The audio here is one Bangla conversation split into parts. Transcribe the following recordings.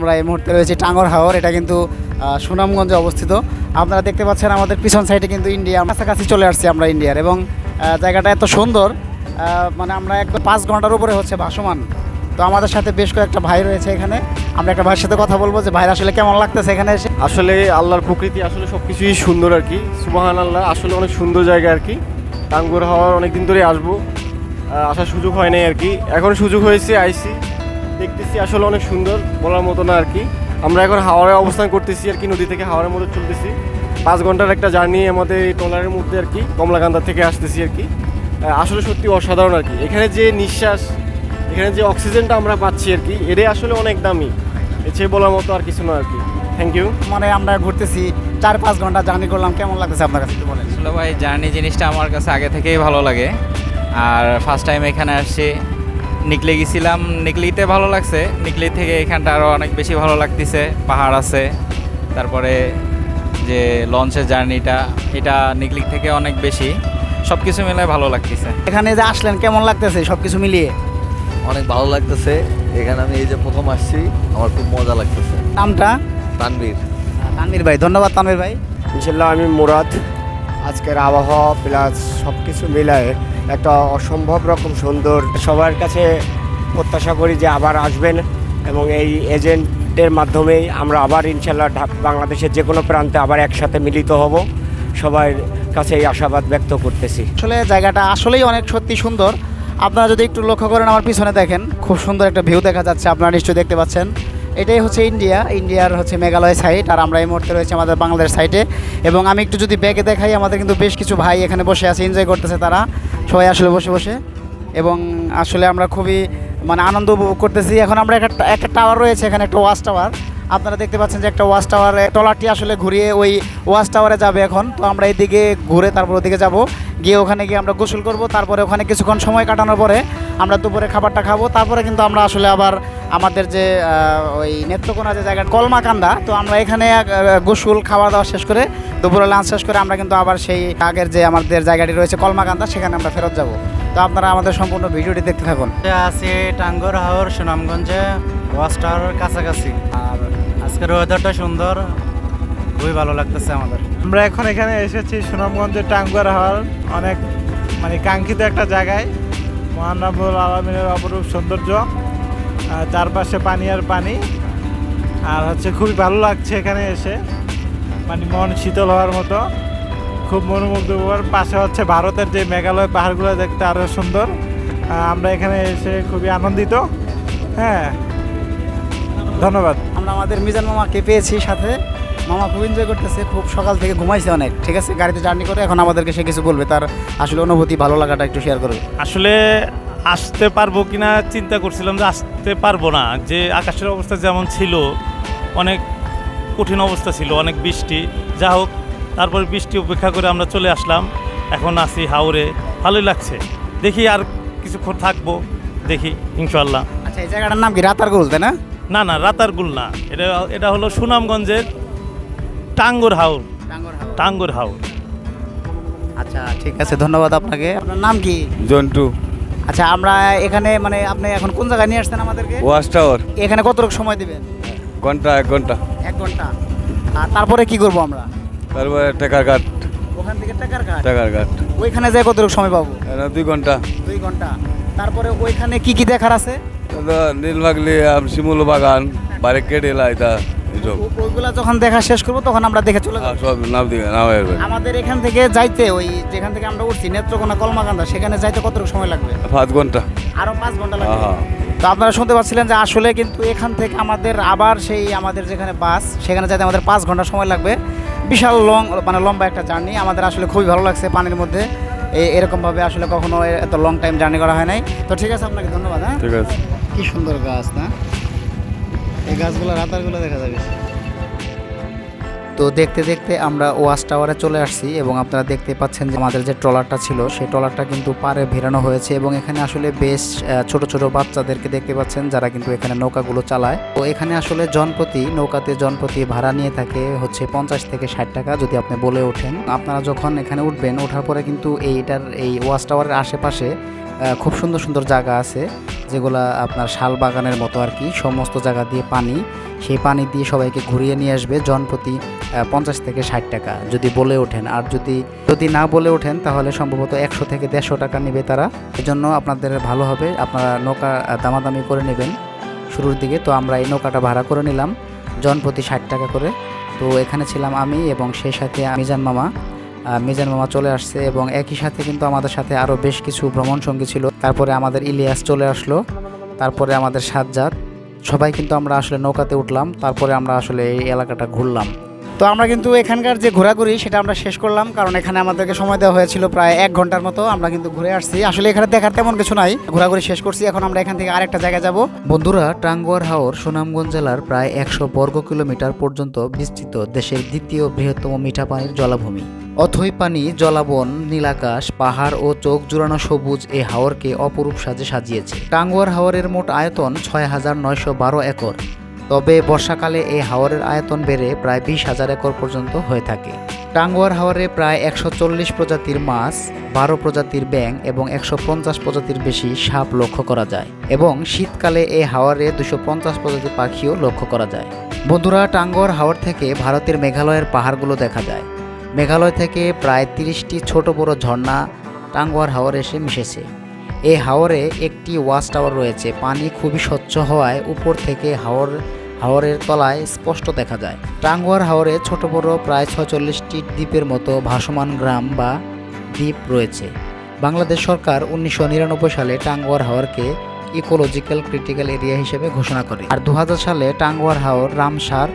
আমরা এই মুহূর্তে রয়েছি টাঙ্গর হাওর, এটা কিন্তু সুনামগঞ্জে অবস্থিত। আপনারা দেখতে পাচ্ছেন আমাদের পিছন সাইডে কিন্তু ইন্ডিয়া, কাছাকাছি চলে আসছি আমরা ইন্ডিয়ার এবং জায়গাটা এত সুন্দর মানে আমরা একদম পাঁচ ঘণ্টার উপরে হচ্ছে ভাসমান। তো আমাদের সাথে বেশ কয়েকটা ভাই রয়েছে এখানে। আমরা একটা ভাইয়ের সাথে কথা বলব যে, ভাইয়ের আসলে কেমন লাগতেছে এখানে এসে? আসলে আল্লাহর প্রকৃতি আসলে সব কিছুই সুন্দর আর কি। সুবাহান আল্লাহ আসলে অনেক সুন্দর জায়গা আর কি। টাঙ্গুর হাওয়ার অনেক দিন ধরে আসব আসার সুযোগ হয় নাই আর কি। এখন সুযোগ হয়েছে আইসি। দেখতেছি আসলে অনেক সুন্দর বলার মতো না আর কি। আমরা এখন হাওড়ে অবস্থান করতেছি আর কি নদী থেকে হাওড়ের মধ্যে চলতেছি। পাঁচ ঘণ্টার একটা জার্নি আমাদের এই ট্রলারের মধ্যে আর কি কমলাকান্দা থেকে আসতেছি আর কি। আসলে সত্যি অসাধারণ আর কি। এখানে যে নিঃশ্বাস এখানে যে অক্সিজেনটা আমরা পাচ্ছি আর কি এটাই আসলে অনেক দামি। চেয়ে বলার মতো আর কিছু না আর কি। থ্যাংক ইউ মানে আমরা ঘুরতেছি চার পাঁচ ঘণ্টা জার্নি করলাম কেমন লাগতেছে আপনার কাছে একটু বলেন? আসলে ভাই জার্নি জিনিসটা আমার কাছে আগে থেকেই ভালো লাগে। আর ফার্স্ট টাইম এখানে আসছি নিকলে গেছিলাম। নিকলিতে ভালো লাগছে। নিকলি থেকে এখানটা আরও অনেক বেশি ভালো লাগতেছে। পাহাড় আছে। তারপরে যে লঞ্চের জার্নিটা এটা নিকলি থেকে অনেক বেশি। সব কিছু মিলে ভালো লাগতেছে। এখানে যে আসলেন কেমন লাগতেছে সব কিছু মিলিয়ে? অনেক ভালো লাগতেছে। এখানে আমি এই যে প্রথম আসছি আমার খুব মজা লাগতেছে। নামটা? তানবীর তানভীর ভাই ধন্যবাদ তানভীর ভাই। ইনশাল্লাহ আমি মুরাদ। আজকের আবহাওয়া প্লাস সব কিছু মিলায়ে একটা অসম্ভব রকম সুন্দর। সবার কাছে প্রত্যাশা করি যে আবার আসবেন এবং এই এজেন্টের মাধ্যমেই আমরা আবার ইনশাল্লাহ বাংলাদেশের যে কোনো প্রান্তে আবার একসাথে মিলিত হব। সবার কাছে এই আশাবাদ ব্যক্ত করতেছি। আসলে জায়গাটা আসলেই অনেক সত্যি সুন্দর। আপনারা যদি একটু লক্ষ্য করেন, আমার পিছনে দেখেন, খুব সুন্দর একটা ভিউ দেখা যাচ্ছে, আপনারা নিশ্চয়ই দেখতে পাচ্ছেন। এটাই হচ্ছে ইন্ডিয়া, ইন্ডিয়ার হচ্ছে মেঘালয় সাইড আর আমরা এই মুহূর্তে রয়েছে আমাদের বাংলাদেশ সাইডে এবং আমি একটু যদি ব্যাগে দেখাই, আমাদের কিন্তু বেশ কিছু ভাই এখানে বসে আছে এনজয় করতেছে তারা। সবাই আসলে বসে বসে। এবং আসলে আমরা খুবই মানে আনন্দ উপভোগ করতেছি। এখন আমরা একটা একটা টাওয়ার রয়েছে, এখানে একটা ওয়াচ টাওয়ার আপনারা দেখতে পাচ্ছেন যে একটা ওয়াচ টাওয়ার টলারটি আসলে ঘুরিয়ে ওই ওয়াচ টাওয়ারে যাবে এখন। তো আমরা এইদিকে ঘুরে তারপর ওদিকে যাব। গিয়ে ওখানে গিয়ে আমরা গোসল করব। তারপরে ওখানে কিছুক্ষণ সময় কাটানোর পরে আমরা দুপুরে খাবারটা খাব। তারপরে কিন্তু আমরা আসলে আবার আমাদের যে আহ, ওই নেত্রকোনা যে জায়গা কলমাকান্দা তো আমরা এখানে গোসল খাওয়া দাওয়া শেষ করে দুপুরে লাঞ্চ শেষ করে আমরা কিন্তু আবার সেই আগের যে আমাদের জায়গাটি রয়েছে কলমাকান্দা সেখানে আমরা ফেরত যাব। তো আপনারা আমাদের সম্পূর্ণ ভিডিওটি দেখতে থাকুন। আছি টাঙ্গর হাওর সুনামগঞ্জে ওয়াচ টাওয়ারের কাছাকাছি। আর আজকের ওয়েদারটা সুন্দর খুবই ভালো লাগতেছে আমাদের। আমরা এখন এখানে এসেছি সুনামগঞ্জের টাঙ্গুয়ার হাওয়ার অনেক মানে কাঙ্ক্ষিত একটা জায়গায়। মহানবুল আলমিনের অপরূপ সৌন্দর্য। চারপাশে পানি আর পানি। আর হচ্ছে খুবই ভালো লাগছে এখানে এসে। মানে মন শীতল হওয়ার মতো। খুব মনোমুগ্ধকর পাশে হচ্ছে ভারতের যে মেঘালয় পাহাড়গুলো দেখতে আরও সুন্দর। আমরা এখানে এসে খুবই আনন্দিত। হ্যাঁ। ধন্যবাদ। আমরা আমাদের মিজান মামাকে পেয়েছি সাথে। মামা খুব এনজয় করতেছে। খুব সকাল থেকে ঘুমাইছে অনেক। ঠিক আছে? গাড়িতে জার্নি করে এখন আমাদেরকে সে কিছু বলবে। তার আসলে অনুভূতি ভালো লাগাটা একটু শেয়ার করবে। আসলে আসতে পারব কিনা চিন্তা করছিলাম যে আসতে পারব না। যে আকাশের অবস্থা যেমন ছিল অনেক কঠিন অবস্থা ছিল অনেক বৃষ্টি। যা হোক তারপরে বৃষ্টি উপেক্ষা করে আমরা চলে আসলাম। এখন আছি হাওড়ে ভালোই লাগছে। দেখি আর কিছুক্ষণ থাকব। দেখি ইনশাল্লাহ আচ্ছা এই জায়গাটার নাম কি রাতার গোল তাই না? না না রাতারগুল না। এটা এটা হলো সুনামগঞ্জের টাঙ্গুর হাওর। টাঙ্গুর হাওর। আচ্ছা ঠিক আছে ধন্যবাদ আপনাকে। আপনার নাম কি? জন্টু। আচ্ছা আমরা এখানে মানে আপনি এখন কোন জায়গায় নিয়ে আসছেন আমাদেরকে? Watch tower. এখানে কতটুকু সময় দিবেন? ঘণ্টা এক ঘণ্টা। এক ঘণ্টা। আর তারপরে কি করব আমরা? তারপরে টাকার কাঠ ওখান থেকে টাকার ঘাট? টাকার কাঠ ওইখানে যাই কতটুকু সময় পাবো? দুই ঘণ্টা। দুই ঘণ্টা। তারপরে ওইখানে কি কি দেখার আছে? নীলবাগলি শিমুল বাগান বারেকেট এলা এটা। এসব ও- ওইগুলা যখন দেখা শেষ করব তখন আমরা দেখে চলে যাব। সব নাম দিকে নাম আমাদের এখান থেকে যাইতে ওই যেখান থেকে আমরা উঠছি নেত্রকোনা কলমাকান্দা সেখানে যাইতে কতটুকু সময় লাগবে? পাঁচ ঘণ্টা। আরও পাঁচ ঘণ্টা লাগবে। হ্যাঁ। তো আপনারা শুনতে পাচ্ছিলেন যে আসলে কিন্তু এখান থেকে আমাদের আবার সেই আমাদের যেখানে বাস সেখানে যাইতে আমাদের পাঁচ ঘণ্টা সময় লাগবে। বিশাল লং মানে লম্বা একটা জার্নি। আমাদের আসলে খুবই ভালো লাগছে পানির মধ্যে। এরকমভাবে আসলে কখনো এত লং টাইম জার্নি করা হয় নাই। তো ঠিক আছে আপনাকে ধন্যবাদ হ্যাঁ? ঠিক আছে। কি সুন্দর গাছ না? এই গাছগুলো রাতারগুলো দেখা যাবে। তো দেখতে দেখতে আমরা ওয়াচ টাওয়ারে চলে আসছি এবং আপনারা দেখতে পাচ্ছেন যে আমাদের যে ট্রলারটা ছিল, সেই ট্রলারটা কিন্তু পারে ভেরানো হয়েছে এবং এখানে আসলে বেশ ছোট ছোট বাচ্চাদেরকে দেখতে পাচ্ছেন যারা কিন্তু এখানে নৌকাগুলো চালায়। তো এখানে আসলে জনপ্রতি, নৌকাতে জনপ্রতি ভাড়া নিয়ে থাকে হচ্ছে পঞ্চাশ থেকে ষাট টাকা যদি আপনি বলে ওঠেন। আপনারা যখন এখানে উঠবেন, ওঠার পরে কিন্তু এইটার, এই ওয়াচ টাওয়ারের আশেপাশে খুব সুন্দর সুন্দর জায়গা আছে, যেগুলা আপনার শাল বাগানের মতো আর কি। সমস্ত জায়গা দিয়ে পানি, সেই পানি দিয়ে সবাইকে ঘুরিয়ে নিয়ে আসবে জনপ্রতি পঞ্চাশ থেকে ষাট টাকা, যদি বলে ওঠেন। আর যদি যদি না বলে ওঠেন, তাহলে সম্ভবত একশো থেকে দেড়শো টাকা নেবে তারা। এজন্য আপনাদের ভালো হবে, আপনারা নৌকা দামাদামি করে নেবেন শুরুর দিকে। তো আমরা এই নৌকাটা ভাড়া করে নিলাম, জন প্রতি ষাট টাকা করে। তো এখানে ছিলাম আমি এবং সেই সাথে মিজান মামা। মিজান মামা চলে আসছে এবং একই সাথে কিন্তু আমাদের সাথে আরও বেশ কিছু ভ্রমণ সঙ্গী ছিল। তারপরে আমাদের ইলিয়াস চলে আসলো, তারপরে আমাদের সাজ্জাদ। সবাই কিন্তু আমরা আসলে নৌকাতে উঠলাম, তারপরে আমরা আসলে এই এলাকাটা ঘুরলাম। তো আমরা কিন্তু এখানকার যে ঘোরাঘুরি, সেটা আমরা শেষ করলাম, কারণ এখানে আমাদেরকে সময় দেওয়া হয়েছিল প্রায় এক ঘণ্টার মতো। আমরা কিন্তু ঘুরে আসছি। আসলে এখানে দেখার তেমন কিছু নাই। ঘোরাঘুরি শেষ করছি। এখন আমরা এখান থেকে আরেকটা জায়গায় যাব। বন্ধুরা, টাঙ্গুয়ার হাওর, সুনামগঞ্জ জেলার প্রায় একশো বর্গ কিলোমিটার পর্যন্ত বিস্তৃত দেশের দ্বিতীয় বৃহত্তম মিঠা পানির জলাভূমি। অথই পানি, জলাবন, নীলাকাশ, পাহাড় ও চোখ জুড়ানো সবুজ এই হাওরকে অপরূপ সাজে সাজিয়েছে। টাঙ্গুয়ার হাওরের মোট আয়তন ছয় হাজার নয়শো বারো একর। তবে বর্ষাকালে এই হাওরের আয়তন বেড়ে প্রায় বিশ হাজার একর পর্যন্ত হয়ে থাকে। টাঙ্গুয়ার হাওরে প্রায় একশো চল্লিশ প্রজাতির মাছ, বারো প্রজাতির ব্যাং এবং একশো পঞ্চাশ প্রজাতির বেশি সাপ লক্ষ্য করা যায় এবং শীতকালে এই হাওরে দুশো পঞ্চাশ প্রজাতির পাখিও লক্ষ্য করা যায়। বন্ধুরা, টাঙ্গুয়ার হাওর থেকে ভারতের মেঘালয়ের পাহাড়গুলো দেখা যায়। মেঘালয় থেকে প্রায় তিরিশটি ছোট বড় ঝর্ণা টাঙ্গুয়ার হাওরে এসে মিশেছে। এই হাওরে একটি ওয়াচ টাওয়ার রয়েছে। পানি খুবই স্বচ্ছ হওয়ায় উপর থেকে হাওর হাওরের তলায় স্পষ্ট দেখা যায়। টাঙ্গুয়ার হাওরে ছোট বড় প্রায় ছচল্লিশটি দ্বীপের মতো ভাসমান গ্রাম বা দ্বীপ রয়েছে। বাংলাদেশ সরকার উনিশশো নিরানব্বই সালে টাঙ্গুয়ার হাওরকে ইকোলজিক্যাল ক্রিটিক্যাল এরিয়া হিসেবে ঘোষণা করে আর দু হাজার সালে টাঙ্গুয়ার হাওর রামসার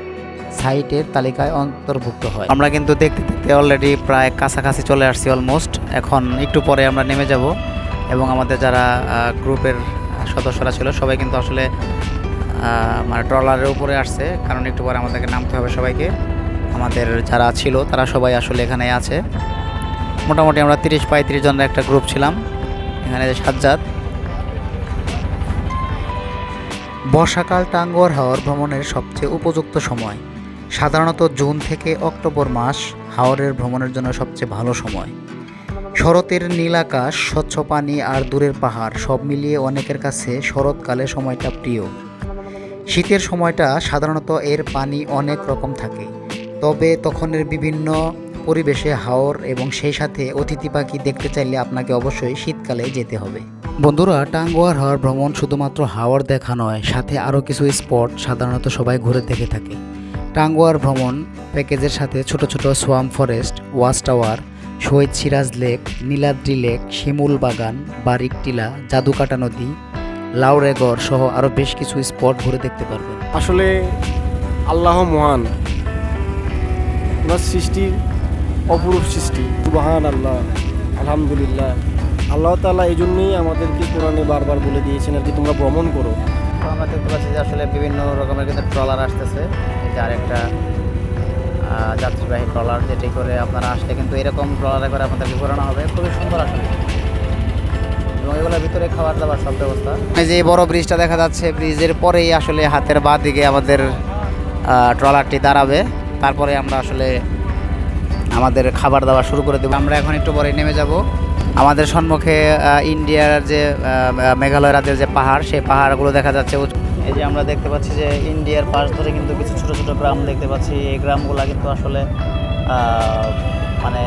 সাইটের তালিকায় অন্তর্ভুক্ত হয়। আমরা কিন্তু দেখতে দেখতে অলরেডি প্রায় কাছাকাছি চলে আসছি অলমোস্ট এখন একটু পরে আমরা নেমে যাব এবং আমাদের যারা গ্রুপের সদস্যরা ছিল সবাই কিন্তু আসলে মানে ট্রলারের উপরে আসছে, কারণ একটু পরে আমাদেরকে নামতে হবে সবাইকে। আমাদের যারা ছিল, তারা সবাই আসলে এখানে আছে। মোটামুটি আমরা তিরিশ পঁয়ত্রিশ জনের একটা গ্রুপ ছিলাম, এখানে সাজ্জাদ। বর্ষাকাল টাঙ্গুয়ার হাওর ভ্রমণের সবচেয়ে উপযুক্ত সময়। সাধারণত জুন থেকে অক্টোবর মাস হাওরের ভ্রমণের জন্য সবচেয়ে ভালো সময়। শরতের নীল আকাশ, স্বচ্ছ পানি আর দূরের পাহাড় সব মিলিয়ে অনেকের কাছে শরৎকালে সময়টা প্রিয়। শীতের সময়টা সাধারণত এর পানি অনেক রকম থাকে। তবে তখনের বিভিন্ন পরিবেশে হাওর এবং সেই সাথে অতিথি পাখি দেখতে চাইলে আপনাকে অবশ্যই শীতকালে যেতে হবে। বন্ধুরা, টাঙ্গুয়ার হাওয়ার ভ্রমণ শুধুমাত্র হাওয়ার দেখা নয়, সাথে আরও কিছু স্পট সাধারণত সবাই ঘুরে দেখে থাকে। টাঙ্গুয়ার ভ্রমণ প্যাকেজের সাথে ছোট ছোট swamp forest, watch tower, Shahid Siraj lake, Niladri lake, Shimul Bagan, Barik Tila, Jadukata নদী লাউরেগড় সহ আরও বেশ কিছু স্পট ঘুরে দেখতে পারবেন। আসলে আল্লাহ মহান। ওনার সৃষ্টির অপরূপ সৃষ্টি। সুবাহান আল্লাহ আলহামদুলিল্লাহ। আল্লাহ তাআলা এই জন্যই আমাদেরকে কোরআনে বারবার বলে দিয়েছেন আর কি তোমরা ভ্রমণ করো। আমরা দেখতে পাচ্ছি যে আসলে বিভিন্ন রকমের কিন্তু ট্রলার আসতেছে এই যে আরেকটা যাত্রীবাহী ট্রলার যেটি করে আপনারা আসলে কিন্তু এরকম ট্রলারে করে আপনাদেরকে ঘোরানো হবে। খুবই সুন্দর আসলে। এগুলোর ভিতরে খাবার দাবার সব ব্যবস্থা। যে বড় ব্রিজটা দেখা যাচ্ছে ব্রিজের পরেই আসলে হাতের বাঁ দিকে আমাদের ট্রলারটি দাঁড়াবে। তারপরে আমরা আসলে আমাদের খাবার দাবার শুরু করে দেবো। আমরা এখন একটু পরে নেমে যাব। আমাদের সম্মুখে ইন্ডিয়ার যে মেঘালয় রাজ্যের যে পাহাড়, সেই পাহাড়গুলো দেখা যাচ্ছে। এই যে আমরা দেখতে পাচ্ছি যে ইন্ডিয়ার পাশ ধরে কিন্তু কিছু ছোট ছোট গ্রাম দেখতে পাচ্ছি। এই গ্রামগুলো কিন্তু আসলে মানে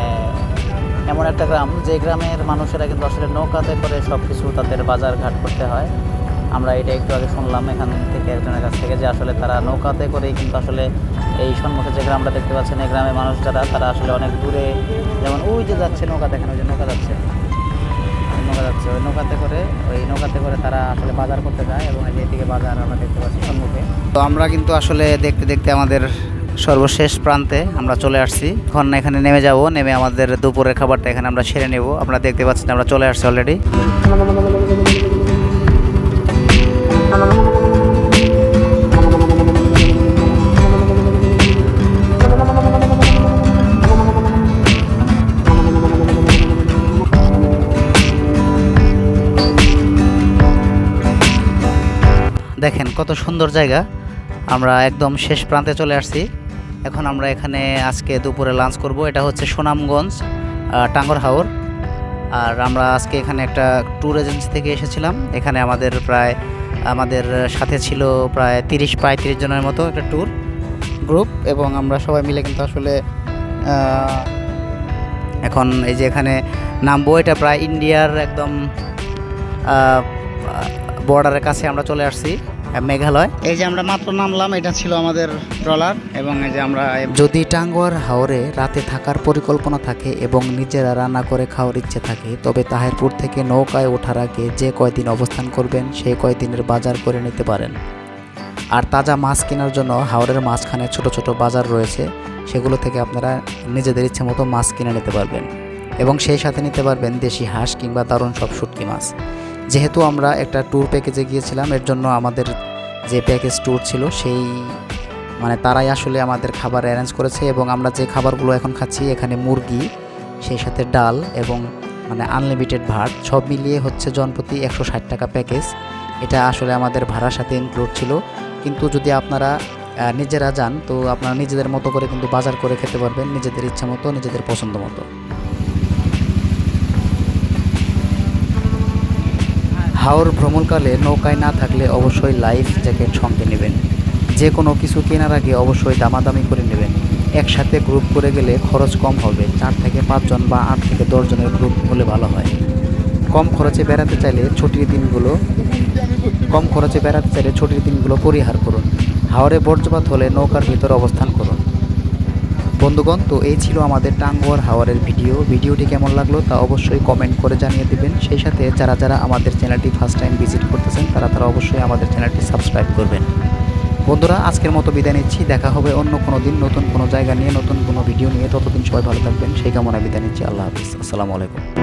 এমন একটা গ্রাম, যে গ্রামের মানুষেরা কিন্তু আসলে নৌকাতে করে সব কিছু তাদের বাজার ঘাট করতে হয়। আমরা এটা একটু আগে শুনলাম এখান থেকে একজনের কাছ থেকে যে আসলে তারা নৌকাতে করেই কিন্তু আসলে এই সম্মুখে যে গ্রামটা দেখতে পাচ্ছেন, এই গ্রামের মানুষ যারা তারা আসলে অনেক দূরে, যেমন ওই যে যাচ্ছে নৌকা দেখেন ওই যে নৌকা যাচ্ছে। নৌকা যাচ্ছে, ওই নৌকাতে করে, ওই নৌকাতে করে তারা আসলে বাজার করতে যায় এবং এই যে এদিকে বাজার আমরা দেখতে পাচ্ছি সম্মুখে। তো আমরা কিন্তু আসলে দেখতে দেখতে আমাদের সর্বশেষ প্রান্তে আমরা চলে আসছি। এখন এখানে নেমে যাব, নেমে আমাদের দুপুরের খাবারটা এখানে আমরা সেরে নেব। আমরা দেখতে পাচ্ছি আমরা চলে আসছি অলরেডি দেখেন কত সুন্দর জায়গা। আমরা একদম শেষ প্রান্তে চলে আসছি। এখন আমরা এখানে আজকে দুপুরে লাঞ্চ করব। এটা হচ্ছে সুনামগঞ্জ টাঙ্গর হাওর। আর আমরা আজকে এখানে একটা ট্যুর এজেন্সি থেকে এসেছিলাম। এখানে আমাদের প্রায়, আমাদের সাথে ছিল প্রায় তিরিশ, পঁয়ত্রিশ জনের মতো একটা ট্যুর গ্রুপ এবং আমরা সবাই মিলে কিন্তু আসলে এখন এই যে এখানে নামবো, এটা প্রায় ইন্ডিয়ার একদম বর্ডারের কাছে আমরা চলে আসছি। মেঘালয়। এই যে আমরা মাত্র নামলাম এটা ছিল আমাদের ট্রলার এবং এই যে আমরা যদি টাঙ্গুয়ার হাওরে রাতে থাকার পরিকল্পনা থাকে এবং নিজেরা রান্না করে খাওয়ার ইচ্ছে থাকে তবে তাহেরপুর থেকে নৌকায় ওঠার আগে যে কয়দিন অবস্থান করবেন সেই কয়দিনের বাজার করে নিতে পারেন। আর তাজা মাছ কেনার জন্য হাওরের মাঝখানে ছোট ছোট বাজার রয়েছে সেগুলো থেকে আপনারা নিজেদের ইচ্ছে মতো মাছ কিনে নিতে পারবেন। এবং সেই সাথে নিতে পারবেন দেশি হাঁস কিংবা দারুণ সব শুটকি মাছ। যেহেতু আমরা একটা ট্যুর প্যাকেজে গিয়েছিলাম, এর জন্য আমাদের যে প্যাকেজ ট্যুর ছিল সেই মানে তারাই আসলে আমাদের খাবার অ্যারেঞ্জ করেছে এবং আমরা যে খাবারগুলো এখন খাচ্ছি, এখানে মুরগি, সেই সাথে ডাল এবং মানে আনলিমিটেড ভাত, সব মিলিয়ে হচ্ছে জনপ্রতি একশো ষাট টাকা প্যাকেজ এটা আসলে আমাদের ভাড়ার সাথে ইনক্লুড ছিল। কিন্তু যদি আপনারা নিজেরা যান, তো আপনারা নিজেদের মতো করে কিন্তু বাজার করে খেতে পারবেন, নিজেদের ইচ্ছা মতো, নিজেদের পছন্দ মতো। হাওর ভ্রমণকালে নৌকায় না থাকলে অবশ্যই লাইফ জ্যাকেট সঙ্গে নেবেন। যে কোনো কিছু কেনার আগে অবশ্যই দামাদামি করে নেবেন। একসাথে গ্রুপ করে গেলে খরচ কম হবে। চার থেকে পাঁচজন বা আট থেকে দশজনের গ্রুপ হলে ভালো হয়। কম খরচে বেড়াতে চাইলে ছুটির দিনগুলো কম খরচে বেড়াতে চাইলে ছুটির দিনগুলো পরিহার করুন। হাওরে বর্জ্যপাত হলে নৌকার ভিতর অবস্থান করুন। বন্ধুগণ, তো এই ছিল আমাদের টাঙ্গুয়ার হাওয়ারের ভিডিও। ভিডিওটি কেমন লাগল তা অবশ্যই কমেন্ট করে জানিয়ে দেবেন। সেই সাথে যারা যারা আমাদের চ্যানেলটি ফার্স্ট টাইম ভিজিট করতেছেন, তারা তারা অবশ্যই আমাদের চ্যানেলটি সাবস্ক্রাইব করবেন। বন্ধুরা, আজকের মতো বিদায় নিচ্ছি। দেখা হবে অন্য কোনো দিন নতুন কোনো জায়গা নিয়ে, নতুন কোনো ভিডিও নিয়ে। ততদিন সবাই ভালো থাকবেন। সেই কামনা বিদায় নিচ্ছি। আল্লাহ হাফিজ। আসসালামু আলাইকুম।